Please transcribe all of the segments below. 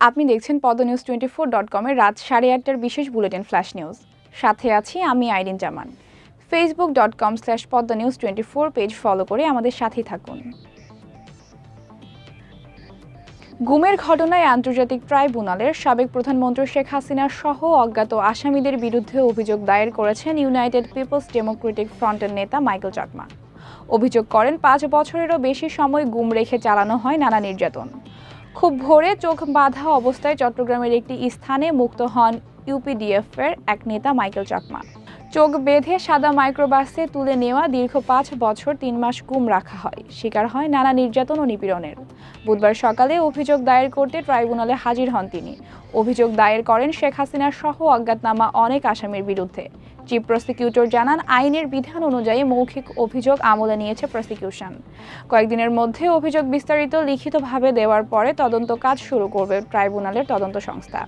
আপনি দেখছেন পদ নিউজ টোয়েন্টি ফোর ডট কমের রাত সাড়ে আটটার বিশেষ বুলেটিন ফ্ল্যাশ নিউজ সাথে আছি আমি Irene Zaman. Facebook dot com slash Padma news twenty four page follow করে আমাদের সাথেই থাকুন। গুমের ঘটনায় আন্তর্জাতিক ট্রাইব্যুনালের সাবেক প্রধানমন্ত্রী শেখ হাসিনা সহ অজ্ঞাত আসামিদের বিরুদ্ধে অভিযোগ দায়ের করেছেন ইউনাইটেড পিপলস ডেমোক্রেটিক ফ্রন্টের নেতা মাইকেল চাকমা। অভিযোগ করেন পাঁচ বছরেরও বেশি সময় গুম রেখে চালানো হয় নানা নির্যাতন। খুব ভোরে চোখ বাঁধা অবস্থায় চট্টগ্রামের একটি স্থানে মুক্ত হন ইউপিডিএফের এক নেতা মাইকেল চাকমা। চোখ বেঁধে সাদা মাইক্রোবাসে তুলে নেওয়া দীর্ঘ পাঁচ বছর তিন মাস গুম রাখা হয়। শিকার হয় নানা নির্যাতন ও নিপীড়নের। বুধবার সকালে অভিযোগ দায়ের করতে ট্রাইব্যুনালে হাজির হন তিনি। অভিযোগ দায়ের করেন শেখ হাসিনার সহ অজ্ঞাতনামা অনেক আসামির বিরুদ্ধে। চিফ প্রসিকিউটর জানান, আইনের বিধান অনুযায়ী মৌখিক অভিযোগ আমলে নিয়েছে প্রসিকিউশন। কয়েকদিনের মধ্যে অভিযোগ বিস্তারিত লিখিতভাবে দেওয়ার পরে তদন্ত কাজ শুরু করবে ট্রাইব্যুনালের তদন্ত সংস্থা।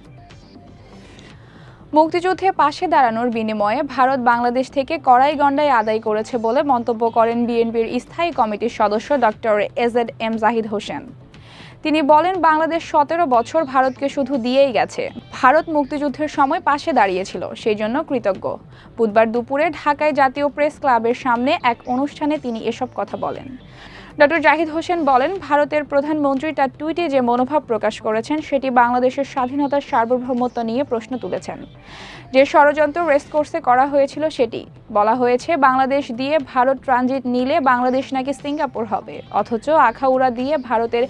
মুক্তিযুদ্ধে পাশে দাঁড়ানোর বিনিময়ে ভারত বাংলাদেশ থেকে কড়াই গণ্ডায় আদায় করেছে বলে মন্তব্য করেন বিএনপির স্থায়ী কমিটির সদস্য doctor A Z M Zahid Hossain. তিনি বলেন, বাংলাদেশ সতেরো বছর ভারতকে শুধু দিয়েই গেছে। ভারত মুক্তিযুদ্ধের সময় পাশে দাঁড়িয়েছিল, সেই জন্য কৃতজ্ঞ। বুধবার দুপুরে ঢাকায় জাতীয় প্রেস ক্লাবের সামনে এক অনুষ্ঠানে তিনি এসব কথা বলেন। ডক্টর জাহিদ হোসেন বলেন, ভারতের প্রধানমন্ত্রী তার টুইটে যে মনোভাব প্রকাশ করেছেন, সেটি বাংলাদেশের স্বাধীনতার সার্বভৌমত্ব নিয়ে প্রশ্ন তুলেছেন। যে ষড়যন্ত্র রেস্ট কোর্সে করা হয়েছিল, সেটি। বলা হয়েছে, বাংলাদেশ দিয়ে ভারত ট্রানজিট নিলে বাংলাদেশ নাকি সিঙ্গাপুর হবে। অথচ আখাউড়া দিয়ে ভারতের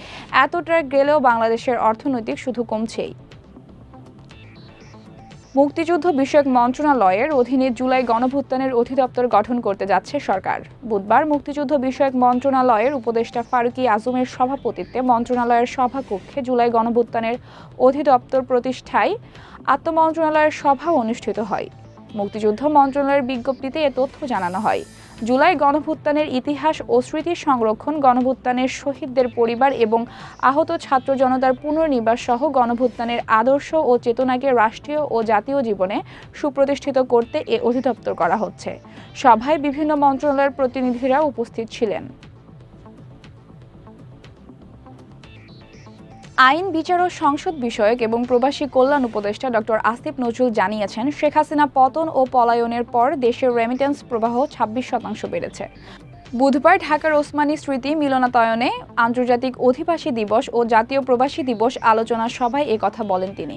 এত ট্র্যাক গেলেও বাংলাদেশের অর্থনৈতিক শুধু কমছেই। মুক্তিযুদ্ধ বিষয়ক মন্ত্রণালয়ের অধীনে জুলাই গণভুত্থানের অধিদপ্তর গঠন করতে যাচ্ছে সরকার। বুধবার মুক্তিযুদ্ধ বিষয়ক মন্ত্রণালয়ের উপদেষ্টা ফারুকি আজমের সভাপতিত্বে মন্ত্রণালয়ের সভাকক্ষে জুলাই গণভুত্থানের অধিদপ্তর প্রতিষ্ঠায় আত্মমন্ত্রণালয়ের সভা অনুষ্ঠিত হয়। মুক্তিযুদ্ধ মন্ত্রণালয়ের বিজ্ঞপ্তিতে এ তথ্য জানানো হয়। জুলাই গণভুত্থানের ইতিহাস ও স্মৃতি সংরক্ষণ, গণভুত্থানের শহীদদের পরিবার এবং আহত ছাত্র জনতার পুনর্নিবাস সহ গণভুত্থানের আদর্শ ও চেতনাকে রাষ্ট্রীয় ও জাতীয় জীবনে সুপ্রতিষ্ঠিত করতে এ অধিদপ্তর করা হচ্ছে। সভায় বিভিন্ন মন্ত্রণালয়ের প্রতিনিধিরা উপস্থিত ছিলেন। আইন, বিচার ও সংসদ বিষয়ক এবং প্রবাসী কল্যাণ উপদেষ্টা ডক্টর আসিফ নজরুল জানিয়েছেন, শেখ হাসিনা পতন ও পলায়নের পর দেশের রেমিটেন্স প্রবাহ ছাব্বিশ শতাংশ বেড়েছে। বুধবার ঢাকার ওসমানী স্মৃতি মিলনাতয়নে আন্তর্জাতিক অধিবাসী দিবস ও জাতীয় প্রবাসী দিবস আলোচনা সভায় কথা বলেন তিনি।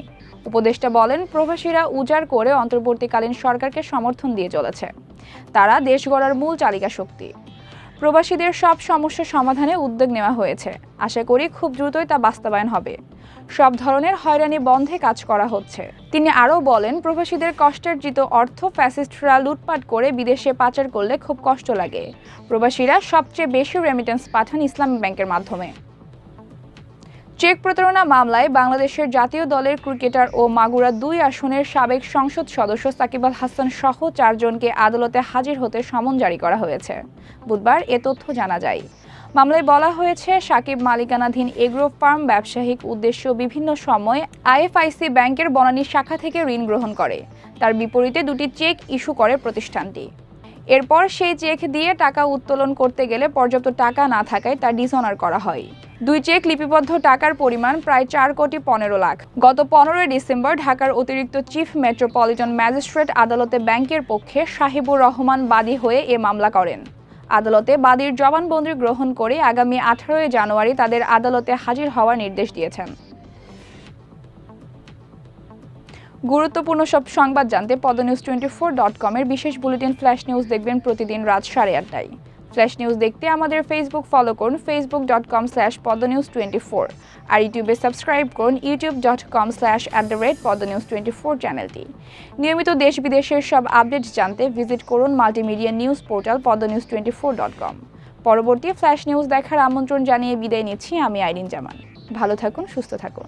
উপদেষ্টা বলেন, প্রবাসীরা উজাড় করে অন্তর্বর্তীকালীন সরকারকে সমর্থন দিয়ে চলেছে। তারা দেশ গড়ার মূল চালিকা শক্তি। প্রবাসীদের সব সমস্যা সমাধানে উদ্যোগ নেওয়া হয়েছে। আশা করি খুব দ্রুতই তা বাস্তবায়ন হবে। সব ধরনের হয়রানি বন্ধে কাজ করা হচ্ছে। তিনি আরও বলেন, প্রবাসীদের কষ্টার্জিত অর্থ ফ্যাসিস্টরা লুটপাট করে বিদেশে পাচার করলে খুব কষ্ট লাগে। প্রবাসীরা সবচেয়ে বেশি রেমিটেন্স পাঠান ইসলামী ব্যাংকের মাধ্যমে। চেক প্রতারণা মামলায় বাংলাদেশের জাতীয় দলের ক্রিকেটার ও মাগুরা দুই আসনের সাবেক সংসদ সদস্য সাকিব আল হাসান সহ চারজনকে আদালতে হাজির হতে সমন জারি করা হয়েছে। বুধবার এ তথ্য জানা যায়। মামলায় বলা হয়েছে, সাকিব মালিকানাধীন এগ্রো ফার্ম ব্যবসায়িক উদ্দেশ্য বিভিন্ন সময় আইএফআইসি ব্যাংকের বনানী শাখা থেকে ঋণ গ্রহণ করে। তার বিপরীতে দুটি চেক ইস্যু করে প্রতিষ্ঠানটি। এরপর সেই চেক দিয়ে টাকা উত্তোলন করতে গেলে পর্যাপ্ত টাকা না থাকায় তা ডিসঅনার করা হয়। দুই চেক লিপিবদ্ধ টাকার পরিমাণ প্রায় চার কোটি পনেরো লাখ। গত পনেরোই ডিসেম্বর ঢাকার অতিরিক্ত চিফ মেট্রোপলিটন ম্যাজিস্ট্রেট আদালতে ব্যাংকের পক্ষে সাহিবুর রহমান বাদী হয়ে এ মামলা করেন। আদালতে বাদীর জবানবন্দি গ্রহণ করে আগামী আঠারোই জানুয়ারি তাদের আদালতে হাজির হওয়ার নির্দেশ দিয়েছেন। গুরুত্বপূর্ণ সব সংবাদ জানতে পদ নিউজ টোয়েন্টি ফোর ডট কমের বিশেষ বুলেটিন ফ্ল্যাশ নিউজ দেখবেন প্রতিদিন রাত সাড়ে আটটায়। ফ্ল্যাশ নিউজ দেখতে আমাদের ফেসবুক ফলো করুন Facebook dot com slash Padma news twenty four আর ইউটিউবে সাবস্ক্রাইব করুন YouTube dot com slash at the rate Padma news twenty four চ্যানেলটি নিয়মিত দেশ বিদেশের সব আপডেট জানতে ভিজিট করুন multimedia news portal Padma news twenty four dot com পরবর্তী ফ্ল্যাশ নিউজ দেখার আমন্ত্রণ জানিয়ে বিদায় নিচ্ছি আমি আইরিন জামান। ভালো থাকুন, সুস্থ থাকুন।